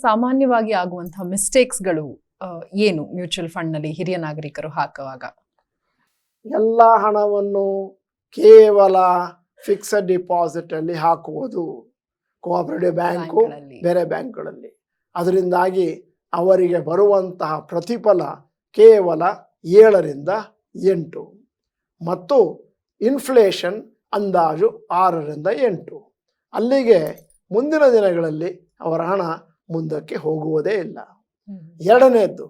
ಸಾಮಾನ್ಯವಾಗಿ ಆಗುವಂತಹ ಮಿಸ್ಟೇಕ್ಸ್ಗಳು ಏನು ಮ್ಯೂಚುವಲ್ ಫಂಡ್ನಲ್ಲಿ ಹಿರಿಯ ನಾಗರಿಕರು ಹಾಕುವಾಗ? ಎಲ್ಲ ಹಣವನ್ನು ಕೇವಲ ಫಿಕ್ಸಡ್ ಡಿಪಾಸಿಟ್ ಅಲ್ಲಿ ಹಾಕುವುದು. ಕೋಆಪರೇಟಿವ್ ಬ್ಯಾಂಕು ಬ್ಯಾಂಕ್ಗಳಲ್ಲಿ. ಬೇರೆ ಬ್ಯಾಂಕ್ಗಳಲ್ಲಿ. ಅದರಿಂದಾಗಿ ಅವರಿಗೆ ಬರುವಂತಹ ಪ್ರತಿಫಲ ಕೇವಲ ಏಳರಿಂದ ಎಂಟು. ಮತ್ತು ಇನ್ಫ್ಲೇಷನ್ ಅಂದಾಜು ಆರರಿಂದ ಎಂಟು. ಅಲ್ಲಿಗೆ ಮುಂದಿನ ದಿನಗಳಲ್ಲಿ ಅವರ ಹಣ ಮುಂದಕ್ಕೆ ಹೋಗುವುದೇ ಇಲ್ಲ. ಎರಡನೇದ್ದು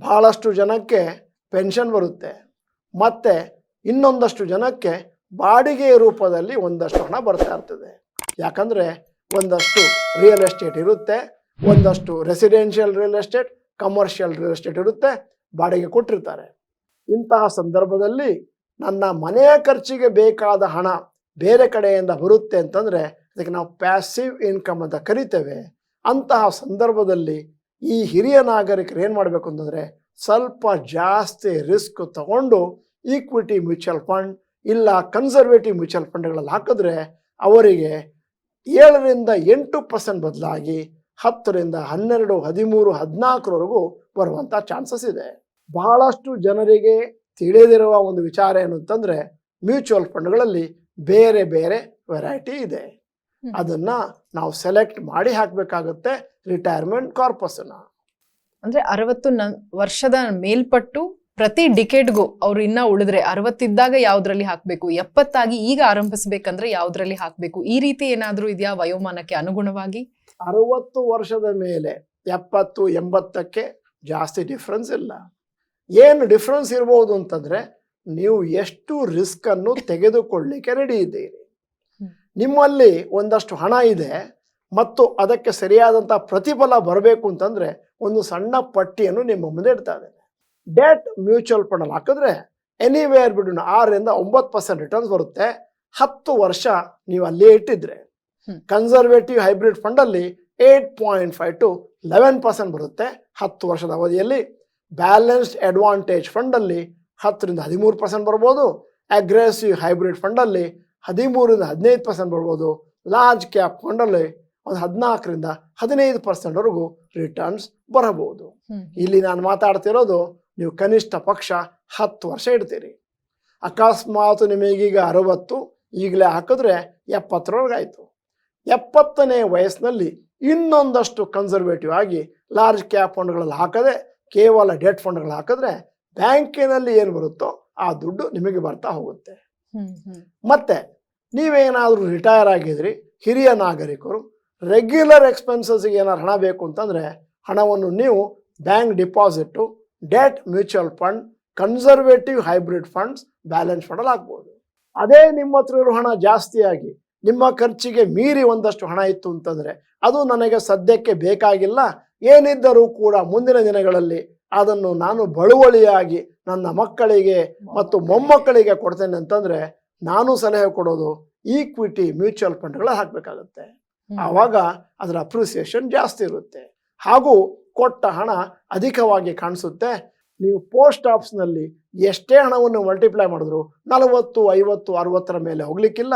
ಬಹಳಷ್ಟು ಜನಕ್ಕೆ ಪೆನ್ಷನ್ ಬರುತ್ತೆ. ಮತ್ತೆ ಇನ್ನೊಂದಷ್ಟು ಜನಕ್ಕೆ ಬಾಡಿಗೆ ರೂಪದಲ್ಲಿ ಒಂದಷ್ಟು ಹಣ ಬರ್ತಾ ಇರ್ತದೆ. ಯಾಕಂದ್ರೆ ಒಂದಷ್ಟು ರಿಯಲ್ ಎಸ್ಟೇಟ್ ಇರುತ್ತೆ ಒಂದಷ್ಟು residential real estate commercial real estate ಇರುತ್ತೆ ಬಾಡಿಗೆ ಕೊಟ್ಟಿರ್ತಾರೆ. ಇಂತಹ ಸಂದರ್ಭದಲ್ಲಿ ನನ್ನ ಮನೆಯ ಖರ್ಚಿಗೆ ಬೇಕಾದ ಹಣ ಬೇರೆ ಕಡೆಯಿಂದ ಬರುತ್ತೆ ಅಂತಂದ್ರೆ ಅದಕ್ಕೆ ನಾವು ಪ್ಯಾಸಿವ್ ಇನ್ಕಮ್ ಅಂತ ಕರಿತೇವೆ. ಅಂತಹ ಸಂದರ್ಭದಲ್ಲಿ ಈ ಹಿರಿಯ ನಾಗರಿಕರು ಏನು ಮಾಡಬೇಕು ಅಂತಂದರೆ ಸ್ವಲ್ಪ ಜಾಸ್ತಿ ರಿಸ್ಕ್ ತಗೊಂಡು ಈಕ್ವಿಟಿ ಮ್ಯೂಚುವಲ್ ಫಂಡ್ ಇಲ್ಲ ಕನ್ಸರ್ವೇಟಿವ್ ಮ್ಯೂಚುವಲ್ ಫಂಡ್ಗಳಲ್ಲಿ ಹಾಕಿದ್ರೆ ಅವರಿಗೆ ಏಳರಿಂದ ಎಂಟು ಪರ್ಸೆಂಟ್ ಬದಲಾಗಿ ಹತ್ತರಿಂದ ಹನ್ನೆರಡು, ಹದಿಮೂರು, ಹದಿನಾಲ್ಕರವರೆಗೂ ಬರುವಂಥ ಚಾನ್ಸಸ್ ಇದೆ ಬಹಳಷ್ಟು ಜನರಿಗೆ ತಿಳಿದಿರುವ ಒಂದು ವಿಚಾರ ಏನು ಅಂತಂದರೆ ಮ್ಯೂಚುವಲ್ ಫಂಡ್ಗಳಲ್ಲಿ ಬೇರೆ ಬೇರೆ ವೆರೈಟಿ ಇದೆ. ಅದನ್ನ ನಾವು ಸೆಲೆಕ್ಟ್ ಮಾಡಿ ಹಾಕಬೇಕಾಗುತ್ತೆ ರಿಟೈರ್ಮೆಂಟ್ ಕಾರ್ಪಸ್ನ ಅಂದ್ರೆ ಅರವತ್ತು ವರ್ಷದ ಮೇಲ್ಪಟ್ಟು ಪ್ರತಿ ಡಿಕೆಟ್ಗೂ ಅವ್ರು ಇನ್ನ ಉಳಿದ್ರೆ ಅರವತ್ತಿದ್ದಾಗ ಯಾವ್ದ್ರಲ್ಲಿ ಹಾಕ್ಬೇಕು ಎಪ್ಪತ್ತಾಗಿ ಈಗ ಆರಂಭಿಸ್ಬೇಕಂದ್ರೆ ಯಾವ್ದ್ರಲ್ಲಿ ಹಾಕ್ಬೇಕು? ಈ ರೀತಿ ಏನಾದ್ರೂ ಇದೆಯಾ ವಯೋಮಾನಕ್ಕೆ ಅನುಗುಣವಾಗಿ? ಅರವತ್ತು ವರ್ಷದ ಮೇಲೆ ಎಪ್ಪತ್ತು ಎಂಬತ್ತಕ್ಕೆ ಜಾಸ್ತಿ ಡಿಫ್ರೆನ್ಸ್ ಇಲ್ಲ. ಏನು ಡಿಫ್ರೆನ್ಸ್ ಇರ್ಬೋದು ಅಂತಂದ್ರೆ ನೀವು ಎಷ್ಟು ರಿಸ್ಕ್ ಅನ್ನು ತೆಗೆದುಕೊಳ್ಳಿಕ್ಕೆ ರೆಡಿ ಇದ್ದೀರಿ. ನಿಮ್ಮಲ್ಲಿ ಒಂದಷ್ಟು ಹಣ ಇದೆ ಮತ್ತು ಅದಕ್ಕೆ ಸರಿಯಾದಂಥ ಪ್ರತಿಫಲ ಬರಬೇಕು ಅಂತಂದರೆ ಒಂದು ಸಣ್ಣ ಪಟ್ಟಿಯನ್ನು ನಿಮ್ಮ ಮುಂದೆ ಇಡ್ತಾ ಇದ್ದೇನೆ. ಡೆಟ್ ಮ್ಯೂಚುವಲ್ ಫಂಡಲ್ಲಿ ಹಾಕಿದ್ರೆ ಎನಿವೇರ್ ಬಿಡೋಣ ಆರರಿಂದ ಒಂಬತ್ತು ಪರ್ಸೆಂಟ್ ರಿಟರ್ನ್ಸ್ ಬರುತ್ತೆ. ಹತ್ತು ವರ್ಷ ನೀವು ಅಲ್ಲೇ ಇಟ್ಟಿದ್ರೆ. Conservative hybrid ಫಂಡಲ್ಲಿ eight point five to eleven percent ಬರುತ್ತೆ ಹತ್ತು ವರ್ಷದ ಅವಧಿಯಲ್ಲಿ. ಬ್ಯಾಲೆನ್ಸ್ಡ್ ಅಡ್ವಾಂಟೇಜ್ ಫಂಡಲ್ಲಿ ಹತ್ತರಿಂದ ಹದಿಮೂರು ಪರ್ಸೆಂಟ್ ಬರ್ಬೋದು. ಅಗ್ರೆಸಿವ್ ಹೈಬ್ರಿಡ್ ಫಂಡಲ್ಲಿ ಹದಿಮೂರಿಂದ ಹದಿನೈದು ಪರ್ಸೆಂಟ್ ಬರ್ಬೋದು. ಲಾರ್ಜ್ ಕ್ಯಾಪ್ ಫಂಡಲ್ಲಿ ಒಂದು ಹದಿನಾಲ್ಕರಿಂದ ಹದಿನೈದು ಪರ್ಸೆಂಟ್ವರೆಗೂ ರಿಟರ್ನ್ಸ್ ಬರಬಹುದು ಇಲ್ಲಿ ನಾನು ಮಾತಾಡ್ತಿರೋದು ನೀವು ಕನಿಷ್ಠ ಪಕ್ಷ ಹತ್ತು ವರ್ಷ ಇಡ್ತೀರಿ. ಅಕಸ್ಮಾತ್ ನಿಮಗೀಗ ಅರವತ್ತು ಈಗಲೇ ಹಾಕಿದ್ರೆ ಎಪ್ಪತ್ತರವರೆಗೆ ಆಯಿತು ಎಪ್ಪತ್ತನೇ ವಯಸ್ಸಿನಲ್ಲಿ ಇನ್ನೊಂದಷ್ಟು ಕನ್ಸರ್ವೇಟಿವ್ ಆಗಿ ಲಾರ್ಜ್ ಕ್ಯಾಪ್ ಫಂಡ್ಗಳಲ್ಲಿ ಹಾಕದೆ ಕೇವಲ ಡೆಟ್ ಫಂಡ್ಗಳು ಹಾಕಿದ್ರೆ ಬ್ಯಾಂಕಿನಲ್ಲಿ ಏನು ಬರುತ್ತೋ ಆ ದುಡ್ಡು ನಿಮಗೆ ಬರ್ತಾ ಹೋಗುತ್ತೆ. ಮತ್ತೆ ನೀವೇನಾದರೂ ರಿಟೈರ್ ಆಗಿದ್ರಿ ಹಿರಿಯ ನಾಗರಿಕರು ರೆಗ್ಯುಲರ್ ಎಕ್ಸ್ಪೆನ್ಸಸ್ಗೆ ಏನಾದ್ರು ಹಣ ಬೇಕು ಅಂತಂದರೆ ಹಣವನ್ನು ನೀವು bank deposit debt mutual fund conservative hybrid funds balance ಫಂಡಲ್ಲಿ ಹಾಕ್ಬೋದು. ಅದೇ ನಿಮ್ಮ ಹತ್ರ ಇರೋ ಹಣ ಜಾಸ್ತಿಯಾಗಿ ನಿಮ್ಮ ಖರ್ಚಿಗೆ ಮೀರಿ ಒಂದಷ್ಟು ಹಣ ಇತ್ತು ಅಂತಂದರೆ ಅದು ನನಗೆ ಸದ್ಯಕ್ಕೆ ಬೇಕಾಗಿಲ್ಲ. ಏನಿದ್ದರೂ ಕೂಡ ಮುಂದಿನ ದಿನಗಳಲ್ಲಿ ಅದನ್ನು ನಾನು ಬಳುವಳಿಯಾಗಿ ನನ್ನ ಮಕ್ಕಳಿಗೆ ಮತ್ತು ಮೊಮ್ಮಕ್ಕಳಿಗೆ ಕೊಡ್ತೇನೆ ಅಂತಂದ್ರೆ ನಾನು ಸಲಹೆ ಕೊಡೋದು ಈಕ್ವಿಟಿ ಮ್ಯೂಚುವಲ್ ಫಂಡ್ಗಳ ಹಾಕಬೇಕಾಗುತ್ತೆ. ಆವಾಗ ಅದರ ಅಪ್ರಿಸಿಯೇಷನ್ ಜಾಸ್ತಿ ಇರುತ್ತೆ. ಹಾಗೂ ಕೊಟ್ಟ ಹಣ ಅಧಿಕವಾಗಿ ಕಾಣಿಸುತ್ತೆ. ನೀವು ಪೋಸ್ಟ್ ಆಫೀಸ್ನಲ್ಲಿ ಎಷ್ಟೇ ಹಣವನ್ನು ಮಲ್ಟಿಪ್ಲೈ ಮಾಡಿದ್ರು ನಲವತ್ತು ಐವತ್ತು ಅರವತ್ತರ ಮೇಲೆ ಹೋಗ್ಲಿಕ್ಕಿಲ್ಲ.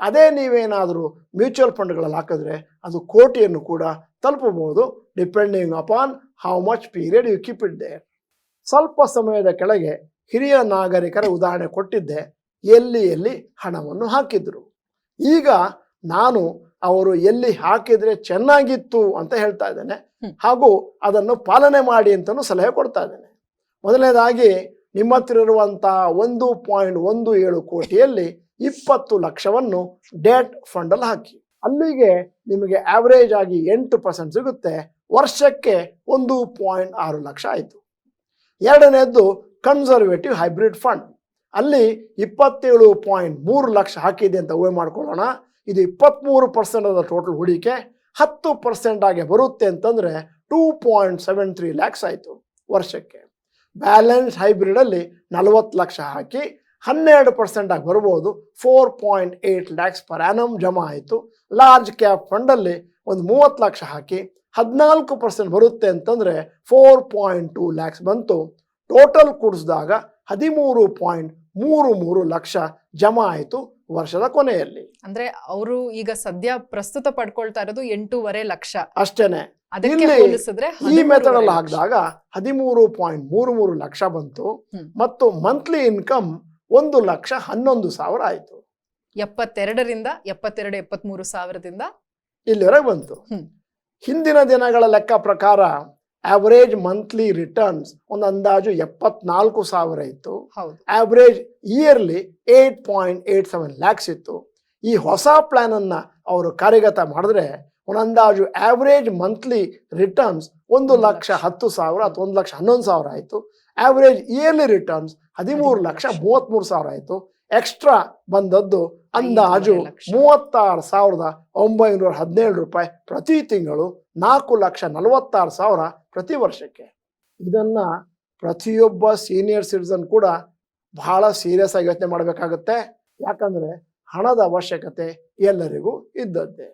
ಅದೇ ನೀವೇನಾದರೂ ಮ್ಯೂಚುವಲ್ ಫಂಡ್ಗಳಲ್ಲಿ ಹಾಕಿದ್ರೆ ಅದು ಕೋಟಿಯನ್ನು ಕೂಡ ತಲುಪಬಹುದು depending upon how much period you keep it there ಸ್ವಲ್ಪ ಸಮಯದ ಕೆಳಗೆ ಹಿರಿಯ ನಾಗರಿಕರ ಉದಾಹರಣೆ ಕೊಟ್ಟಿದ್ದೆ. ಎಲ್ಲಿ ಎಲ್ಲಿ ಹಣವನ್ನು ಹಾಕಿದ್ರು. ಈಗ ನಾನು ಅವರು ಎಲ್ಲಿ ಹಾಕಿದ್ರೆ ಚೆನ್ನಾಗಿತ್ತು ಅಂತ ಹೇಳ್ತಾ ಇದ್ದೇನೆ. ಹಾಗೂ ಅದನ್ನು ಪಾಲನೆ ಮಾಡಿ ಅಂತಲೂ ಸಲಹೆ ಕೊಡ್ತಾ ಇದ್ದೇನೆ. ಮೊದಲನೇದಾಗಿ ನಿಮ್ಮ ಹತ್ರ ಇರುವಂತಹ ಒಂದು ಪಾಯಿಂಟ್ ಒಂದು ಏಳು ಕೋಟಿಯಲ್ಲಿ ಇಪ್ಪತ್ತು ಲಕ್ಷವನ್ನು ಡೆಟ್ ಫಂಡಲ್ಲಿ ಹಾಕಿ. ಅಲ್ಲಿಗೆ ನಿಮಗೆ ಆವರೇಜ್ ಆಗಿ ಎಂಟು ಪರ್ಸೆಂಟ್ ಸಿಗುತ್ತೆ. ವರ್ಷಕ್ಕೆ ಒಂದು ಪಾಯಿಂಟ್ ಆರು ಲಕ್ಷ ಆಯಿತು. ಎರಡನೇದ್ದು ಕನ್ಸರ್ವೇಟಿವ್ ಹೈಬ್ರಿಡ್ ಫಂಡ್ ಅಲ್ಲಿ ಇಪ್ಪತ್ತೇಳು ಪಾಯಿಂಟ್ ಮೂರು ಲಕ್ಷ ಹಾಕಿದೆ ಅಂತ ಊಹೆ ಮಾಡ್ಕೊಳ್ಳೋಣ. ಇದು ಇಪ್ಪತ್ತ್ಮೂರು ಪರ್ಸೆಂಟ್ ಅದ ಟೋಟಲ್ ಹೂಡಿಕೆ. ಹತ್ತು ಪರ್ಸೆಂಟ್ ಆಗಿ ಬರುತ್ತೆ ಅಂತಂದರೆ two point seven three lakhs ಆಯಿತು ವರ್ಷಕ್ಕೆ. ಬ್ಯಾಲೆನ್ಸ್ ಹೈಬ್ರಿಡಲ್ಲಿ ನಲವತ್ತು ಲಕ್ಷ ಹಾಕಿ ಹನ್ನೆರಡು ಪರ್ಸೆಂಟ್ ಆಗಿ ಬರ್ಬೋದು. Four point eight lakhs per annum ಜಮಾ ಆಯಿತು. ಲಾರ್ಜ್ ಕ್ಯಾಪ್ ಫಂಡಲ್ಲಿ ಒಂದು ಮೂವತ್ತು ಲಕ್ಷ ಹಾಕಿ ಹದಿನಾಲ್ಕು ಪರ್ಸೆಂಟ್ ಬರುತ್ತೆ ಅಂತಂದರೆ ಫೋರ್ ಪಾಯಿಂಟ್ ಟೂ ಲ್ಯಾಕ್ಸ್ ಬಂತು. ಟೋಟಲ್ ಕೂಡಿಸಿದಾಗ ಹದಿಮೂರು ಪಾಯಿಂಟ್ ಮೂರು ಮೂರು ಲಕ್ಷ ಜಮಾ ಆಯಿತು ವರ್ಷದ ಕೊನೆಯಲ್ಲಿ. ಅಂದ್ರೆ ಅವರು ಈಗ ಸದ್ಯ ಪ್ರಸ್ತುತ ಪಡ್ಕೊಳ್ತಾ ಇರೋದು ಎಂಟೂವರೆ ಲಕ್ಷ. ಅಷ್ಟೇನೆ. ಈ ಮೆಥಡ್ ಅಲ್ಲಿ ಹಾಕಿದಾಗ ಹದಿಮೂರು ಪಾಯಿಂಟ್ ಮೂರು ಮೂರು ಲಕ್ಷ ಬಂತು. ಮತ್ತು ಮಂತ್ಲಿ ಇನ್ಕಮ್ ಒಂದು ಲಕ್ಷ ಹನ್ನೊಂದು ಸಾವಿರ ಆಯ್ತು. ಎಪ್ಪತ್ತೆರಡರಿಂದ ಎಪ್ಪತ್ತೆರಡು ಎಪ್ಪತ್ಮೂರು ಸಾವಿರದಿಂದ ಇಲ್ಲಿವರೆಗೆ ಬಂತು. ಹಿಂದಿನ ದಿನಗಳ ಲೆಕ್ಕ ಪ್ರಕಾರ ಆವರೇಜ್ ಮಂತ್ಲಿ ರಿಟರ್ನ್ಸ್ ಒಂದು ಅಂದಾಜು ಎಪ್ಪತ್ನಾಲ್ಕು ಸಾವಿರ ಇತ್ತು. Average yearly eight point eight seven lakhs ಇತ್ತು. ಈ ಹೊಸ ಪ್ಲಾನ್ ಅನ್ನ ಅವರು ಕಾರ್ಯಗತ ಮಾಡಿದ್ರೆ ಒಂದು ಅಂದಾಜು ಆವರೇಜ್ ಮಂತ್ಲಿ ರಿಟರ್ನ್ಸ್ ಒಂದು ಲಕ್ಷ. ಹತ್ತು ಸಾವಿರ ಅಥವಾ ಒಂದು ಲಕ್ಷ ಹನ್ನೊಂದು ಸಾವಿರ ಆಯಿತು. ಆವರೇಜ್ ಇಯರ್ಲಿ ರಿಟರ್ನ್ಸ್ ಹದಿಮೂರು ಲಕ್ಷ. ಮೂವತ್ತ್ಮೂರು ಸಾವಿರ ಆಯಿತು. ಎಕ್ಸ್ಟ್ರಾ ಬಂದದ್ದು ಅಂದಾಜು. ಮೂವತ್ತಾರು ಸಾವಿರದ ಒಂಬೈನೂರ ಹದಿನೇಳು ರೂಪಾಯಿ ಪ್ರತಿ ತಿಂಗಳು ನಾಲ್ಕು ಲಕ್ಷ ನಲವತ್ತಾರು ಸಾವಿರ ಪ್ರತಿ ವರ್ಷಕ್ಕೆ. ಇದನ್ನ ಪ್ರತಿಯೊಬ್ಬ ಸೀನಿಯರ್ ಸಿಟಿಸನ್ ಕೂಡ ಬಹಳ ಸೀರಿಯಸ್ ಆಗಿ ಯೋಚನೆ ಮಾಡಬೇಕಾಗತ್ತೆ. ಯಾಕಂದ್ರೆ ಹಣದ ಅವಶ್ಯಕತೆ ಎಲ್ಲರಿಗೂ ಇದ್ದದ್ದೇ.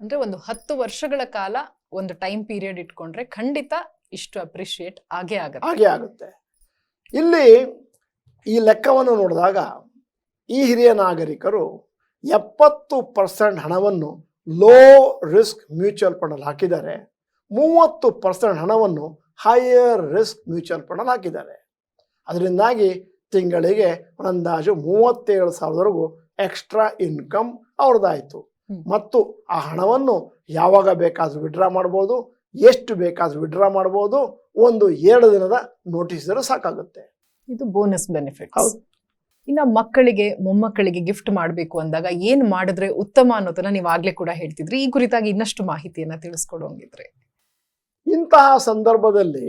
ಅಂದ್ರೆ ಒಂದು ಹತ್ತು ವರ್ಷಗಳ ಕಾಲ ಒಂದು ಟೈಮ್ ಪೀರಿಯಡ್ ಇಟ್ಕೊಂಡ್ರೆ ಖಂಡಿತ ಇಷ್ಟು ಅಪ್ರಿಶಿಯೇಟ್ ಆಗೇ ಆಗುತ್ತೆ. ಹಾಗೆ ಆಗುತ್ತೆ. ಇಲ್ಲಿ ಈ ಲೆಕ್ಕವನ್ನು ನೋಡಿದಾಗ ಈ ಹಿರಿಯ ನಾಗರಿಕರು ಎಪ್ಪತ್ತು ಪರ್ಸೆಂಟ್ ಹಣವನ್ನು ಲೋ ರಿಸ್ಕ್ ಮ್ಯೂಚುವಲ್ ಫಂಡಲ್ಲಿ ಹಾಕಿದ್ದಾರೆ. ಮೂವತ್ತು ಪರ್ಸೆಂಟ್ ಹಣವನ್ನು ಹೈಯರ್ ರಿಸ್ಕ್ ಮ್ಯೂಚುವಲ್ ಫಂಡಲ್ಲಿ ಹಾಕಿದ್ದಾರೆ. ಅದರಿಂದಾಗಿ ತಿಂಗಳಿಗೆ ಅಂದಾಜು ಮೂವತ್ತೇಳು ಸಾವಿರದವರೆಗೂ ಎಕ್ಸ್ಟ್ರಾ ಇನ್ಕಮ್ ಅವ್ರದ್ದಾಯಿತು ಮತ್ತು ಆ ಹಣವನ್ನು ಯಾವಾಗ ಬೇಕಾದ್ರೂ ವಿಡ್ರಾ ಮಾಡ್ಬೋದು ಎಷ್ಟು ಬೇಕಾದ್ರೂ ವಿಡ್ರಾ ಮಾಡ್ಬೋದು ಒಂದು ಎರಡು ದಿನದ ನೋಟಿಸ್ ಸಾಕಾಗುತ್ತೆ. ಇದು ಬೋನಸ್ ಬೆನಿಫಿಟ್ ಹೌದು. ಇನ್ನ ಮಕ್ಕಳಿಗೆ, ಮೊಮ್ಮಕ್ಕಳಿಗೆ ಗಿಫ್ಟ್ ಮಾಡಬೇಕು ಅಂದಾಗ ಏನು ಮಾಡಿದ್ರೆ ಉತ್ತಮ ಅನ್ನೋದನ್ನ ನೀವು ಆಗ್ಲೇ ಕೂಡ ಹೇಳ್ತಿದ್ರಿ. ಈ ಕುರಿತಾಗಿ ಇನ್ನಷ್ಟು ಮಾಹಿತಿಯನ್ನ ತಿಳಿಸ್ಕೊಡೋಂಗಿದ್ರೆ ಇಂತಹ ಸಂದರ್ಭದಲ್ಲಿ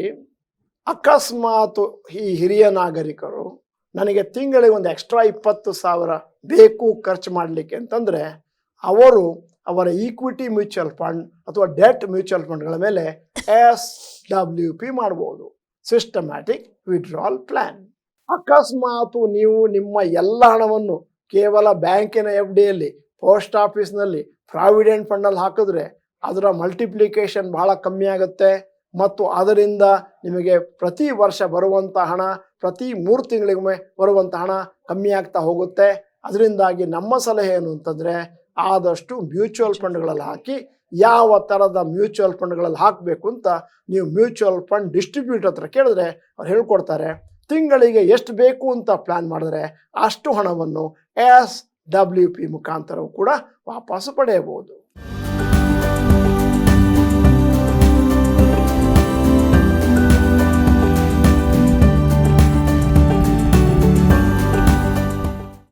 ಅಕಸ್ಮಾತ್ ಈ ಹಿರಿಯ ನಾಗರಿಕರು ನನಗೆ ತಿಂಗಳಿಗೆ ಒಂದು ಎಕ್ಸ್ಟ್ರಾ ಇಪ್ಪತ್ತು ಸಾವಿರ ಬೇಕು ಖರ್ಚು ಮಾಡಲಿಕ್ಕೆ ಅಂತಂದರೆ, ಅವರು ಅವರ ಈಕ್ವಿಟಿ ಮ್ಯೂಚುವಲ್ ಫಂಡ್ ಅಥವಾ ಡೆಟ್ ಮ್ಯೂಚುವಲ್ ಫಂಡ್ಗಳ ಮೇಲೆ ಎಸ್ ಡಬ್ಲ್ಯೂ ಪಿ ಮಾಡ್ಬೋದು. ಸಿಸ್ಟಮ್ಯಾಟಿಕ್ ವಿಡ್ರಾಲ್ ಪ್ಲಾನ್ ಅಕಸ್ಮಾತ್ ನೀವು ನಿಮ್ಮ ಎಲ್ಲ ಹಣವನ್ನು ಕೇವಲ ಬ್ಯಾಂಕಿನ ಎಫ್ ಡಿಯಲ್ಲಿ ಪೋಸ್ಟ್ ಆಫೀಸ್ನಲ್ಲಿ, ಪ್ರಾವಿಡೆಂಟ್ ಫಂಡಲ್ಲಿ ಹಾಕಿದ್ರೆ ಅದರ ಮಲ್ಟಿಪ್ಲಿಕೇಶನ್ ಬಹಳ ಕಮ್ಮಿ ಆಗುತ್ತೆ. ಮತ್ತು ಅದರಿಂದ ನಿಮಗೆ ಪ್ರತಿ ವರ್ಷ ಬರುವಂಥ ಹಣ, ಪ್ರತಿ ಮೂರು ತಿಂಗಳಿಗೊಮ್ಮೆ ಬರುವಂಥ ಹಣ ಕಮ್ಮಿ ಆಗ್ತಾ ಹೋಗುತ್ತೆ. ಅದರಿಂದಾಗಿ ನಮ್ಮ ಸಲಹೆ ಏನು ಅಂತಂದರೆ, ಆದಷ್ಟು ಮ್ಯೂಚುವಲ್ ಫಂಡ್ಗಳಲ್ಲಿ ಹಾಕಿ, ಯಾವ ಥರದ ಮ್ಯೂಚುವಲ್ ಫಂಡ್ಗಳಲ್ಲಿ ಹಾಕಬೇಕು ಅಂತ ನೀವು ಮ್ಯೂಚುವಲ್ ಫಂಡ್ ಡಿಸ್ಟ್ರಿಬ್ಯೂಟರ್ ಹತ್ರ ಕೇಳಿದ್ರೆ ಅವ್ರು ಹೇಳ್ಕೊಡ್ತಾರೆ. ತಿಂಗಳಿಗೆ ಎಷ್ಟು ಬೇಕು ಅಂತ ಪ್ಲಾನ್ ಮಾಡಿದ್ರೆ ಅಷ್ಟು ಹಣವನ್ನು ಎಸ್ ಡಬ್ಲ್ಯೂ ಪಿ ಮುಖಾಂತರವೂ ಕೂಡ ವಾಪಸ್ಸು ಪಡೆಯಬಹುದು.